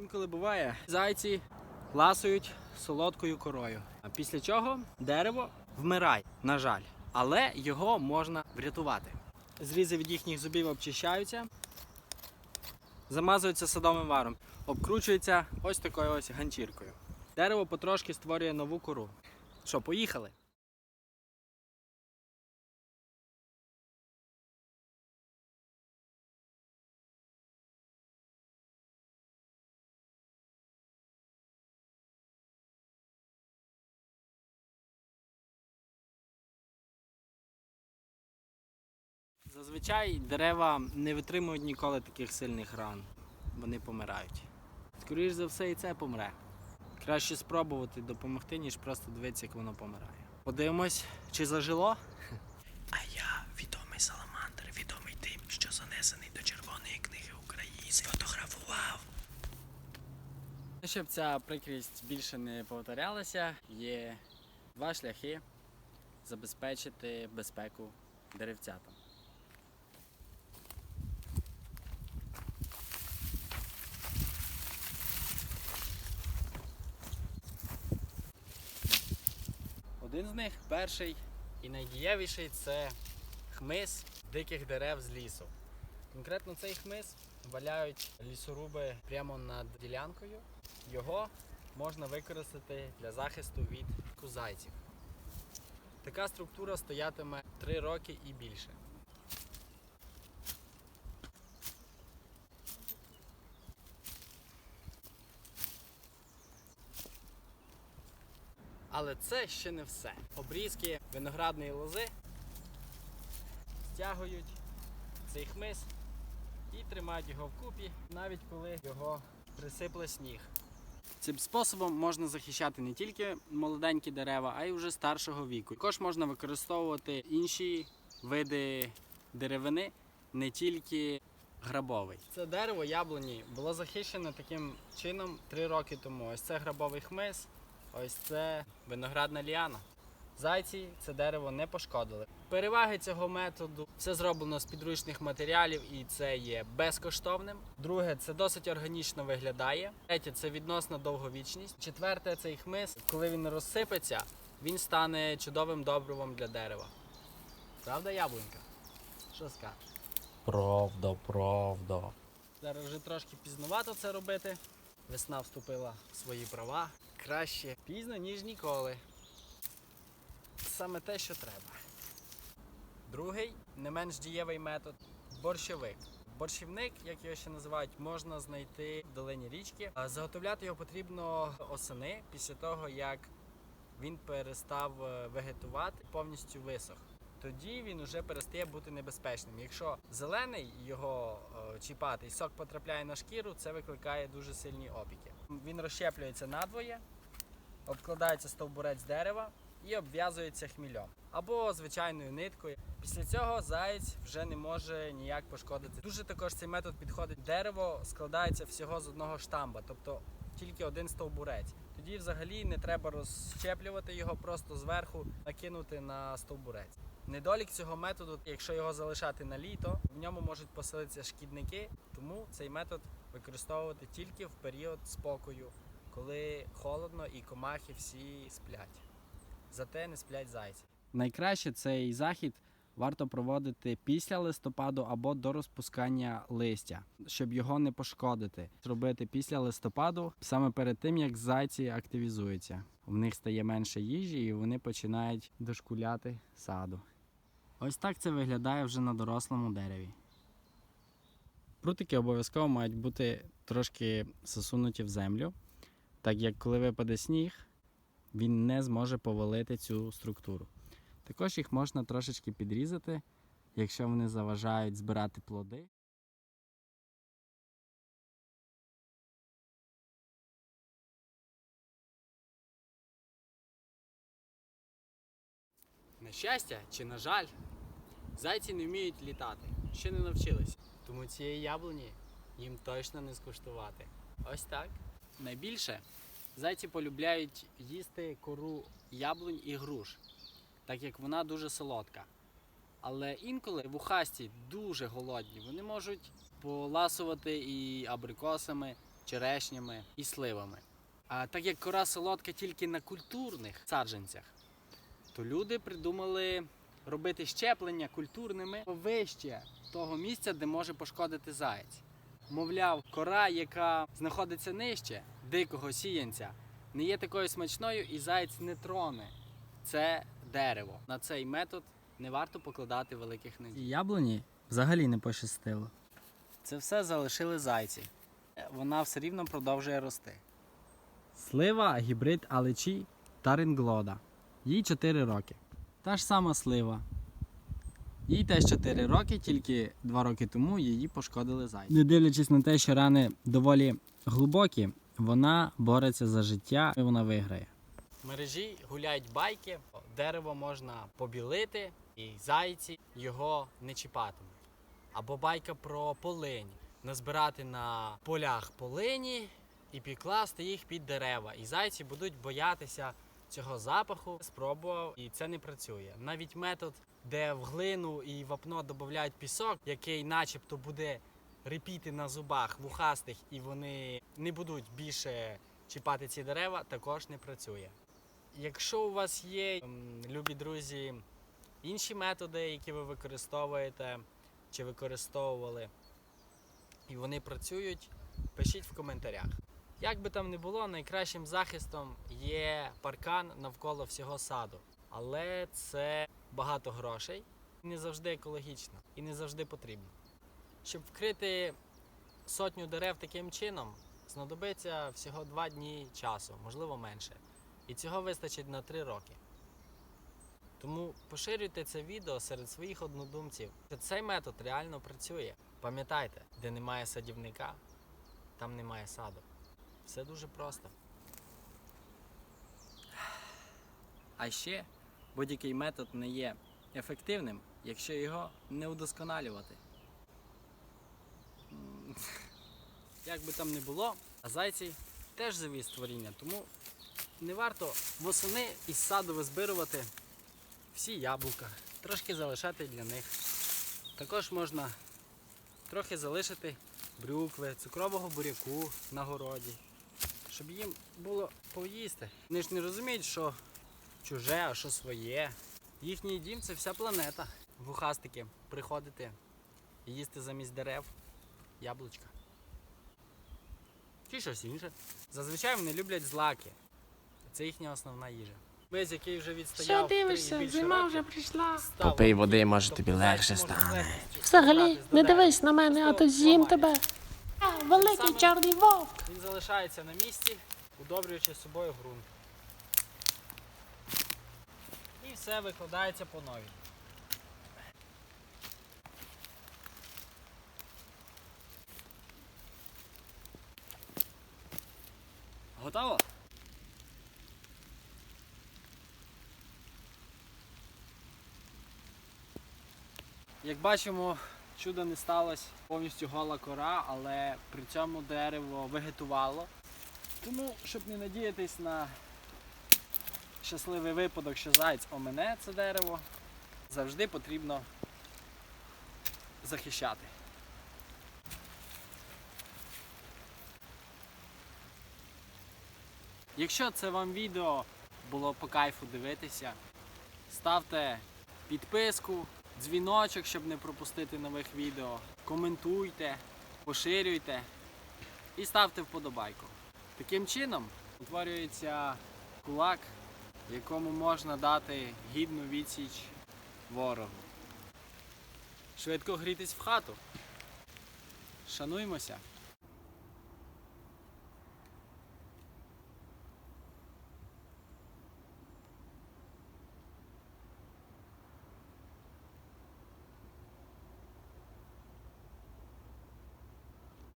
Інколи буває, зайці ласують солодкою корою. А після чого дерево вмирає, на жаль. Але його можна врятувати. Зрізи від їхніх зубів обчищаються, замазуються садовим варом, обкручуються ось такою ось ганчіркою. Дерево потрошки створює нову кору. Що, поїхали? Зазвичай дерева не витримують ніколи таких сильних ран. Вони помирають. Скоріше за все, і це помре. Краще спробувати допомогти, ніж просто дивитися, як воно помирає. Подивимось, чи зажило. А я відомий саламандр, відомий тим, що занесений до Червоної книги України. Сфотографував. Щоб ця прикрість більше не повторялася, є два шляхи забезпечити безпеку деревцятам. Один з них, перший і найдієвіший це хмиз диких дерев з лісу. Конкретно цей хмиз валяють лісоруби прямо над ділянкою. Його можна використати для захисту від кузайців. Така структура стоятиме 3 роки і більше. Але це ще не все. Обрізки виноградної лози стягують цей хмиз і тримають його вкупі, навіть коли його присипле сніг. Цим способом можна захищати не тільки молоденькі дерева, а й вже старшого віку. Також можна використовувати інші види деревини, не тільки грабовий. Це дерево яблуні було захищено таким чином три роки тому. Ось це грабовий хмиз, ось це виноградна ліана. Зайці це дерево не пошкодили. Переваги цього методу все зроблено з підручних матеріалів і це є безкоштовним. Друге, це досить органічно виглядає. Третє це відносна довговічність. Четверте, цей хмиз, коли він розсипеться, він стане чудовим добривом для дерева. Правда, яблунька? Що скажеш? Правда, правда. Зараз вже трошки пізнувато це робити. Весна вступила в свої права. Краще пізно, ніж ніколи. Саме те, що треба. Другий, не менш дієвий метод борщовик. Борщівник, як його ще називають, можна знайти в долині річки. Заготовляти його потрібно осени після того, як він перестав е, вегетувати, повністю висох. Тоді він уже перестає бути небезпечним. Якщо зелений його е, чіпати і сок потрапляє на шкіру, це викликає дуже сильні опіки. Він розщеплюється надвоє, обкладається стовбурець дерева і обв'язується хмільом або звичайною ниткою. Після цього заєць вже не може ніяк пошкодити. Дуже також цей метод підходить. Дерево складається всього з одного штамба, тобто тільки один стовбурець. Тоді взагалі не треба розщеплювати його, просто зверху накинути на стовбурець. Недолік цього методу, якщо його залишати на літо, в ньому можуть поселитися шкідники, тому цей метод використовувати тільки в період спокою, коли холодно і комахи всі сплять. Зате не сплять зайці. Найкраще цей захід варто проводити після листопаду або до розпускання листя, щоб його не пошкодити. Зробити після листопаду, саме перед тим як зайці активізуються. В них стає менше їжі і вони починають дошкуляти саду. Ось так це виглядає вже на дорослому дереві. Прутики обов'язково мають бути трошки засунуті в землю, так як коли випаде сніг, він не зможе повалити цю структуру. Також їх можна трошечки підрізати, якщо вони заважають збирати плоди. На щастя чи на жаль, зайці не вміють літати, ще не навчились. Тому цієї яблуні їм точно не скуштувати. Ось так. Найбільше зайці полюбляють їсти кору яблунь і груш, так як вона дуже солодка. Але інколи вухасті дуже голодні. Вони можуть поласувати і абрикосами черешнями і сливами. А так як кора солодка тільки на культурних саджанцях, то люди придумали робити щеплення культурними вище того місця, де може пошкодити заєць. Мовляв, кора, яка знаходиться нижче дикого сіянця, не є такою смачною і заєць не троне. Це дерево. На цей метод не варто покладати великих надій. Яблуні взагалі не пощастило. Це все залишили зайці. Вона все рівно продовжує рости. Слива гібрид алечі та ринглода. Їй 4 роки. Та ж сама слива. Їй теж 4 роки, тільки 2 роки тому її пошкодили зайці. Не дивлячись на те, що рани доволі глибокі, вона бореться за життя і вона виграє. В мережі гуляють байки, дерево можна побілити, і зайці його не чіпатимуть. Або байка про полинь. Назбирати на полях полині і підкласти їх під дерева. І зайці будуть боятися цього запаху. Спробував, і це не працює. Навіть метод, де в глину і вапно додають пісок, який начебто буде репіти на зубах вухастих, і вони не будуть більше чіпати ці дерева, також не працює. Якщо у вас є, любі друзі, інші методи, які ви використовуєте чи використовували, і вони працюють, пишіть в коментарях. Як би там не було, найкращим захистом є паркан навколо всього саду. Але це багато грошей, не завжди екологічно і не завжди потрібно. Щоб вкрити сотню дерев таким чином, знадобиться всього два дні часу, можливо менше. І цього вистачить на три роки. Тому поширюйте це відео серед своїх однодумців. Цей метод реально працює. Пам'ятайте, де немає садівника, там немає саду. Все дуже просто. А ще будь-який метод не є ефективним, якщо його не удосконалювати. Як би там не було, а зайці теж живі створіння, тому не варто восени із саду визбирувати всі яблука, трошки залишати для них. Також можна трохи залишити брюкви, цукрового буряку на городі, щоб їм було поїсти. Вони ж не розуміють, що чуже, а що своє. Їхній дім це вся планета. Вухастики приходити і їсти замість дерев яблучка. Чи щось інше. Зазвичай вони люблять злаки. Це їхня основна їжа. Без який вже відстояв. Що дивишся? Зима років, вже прийшла. Попий води, може, тобто тобі легше стане. Взагалі, не дивись на мене, а то з'їм тебе. Великий Саме- чорний вовк. Він залишається на місці, удобрюючи собою ґрунт. І все викладається по новій. Готово? Як бачимо, чудо не сталося повністю гола кора, але при цьому дерево вегетувало. Тому, щоб не надіятись на щасливий випадок, що заяць омене це дерево, завжди потрібно захищати. Якщо це вам відео було по кайфу дивитися, ставте підписку, дзвіночок, щоб не пропустити нових відео. Коментуйте, поширюйте і ставте вподобайку. Таким чином утворюється кулак, якому можна дати гідну відсіч ворогу. Швидко грітись в хату. Шануймося.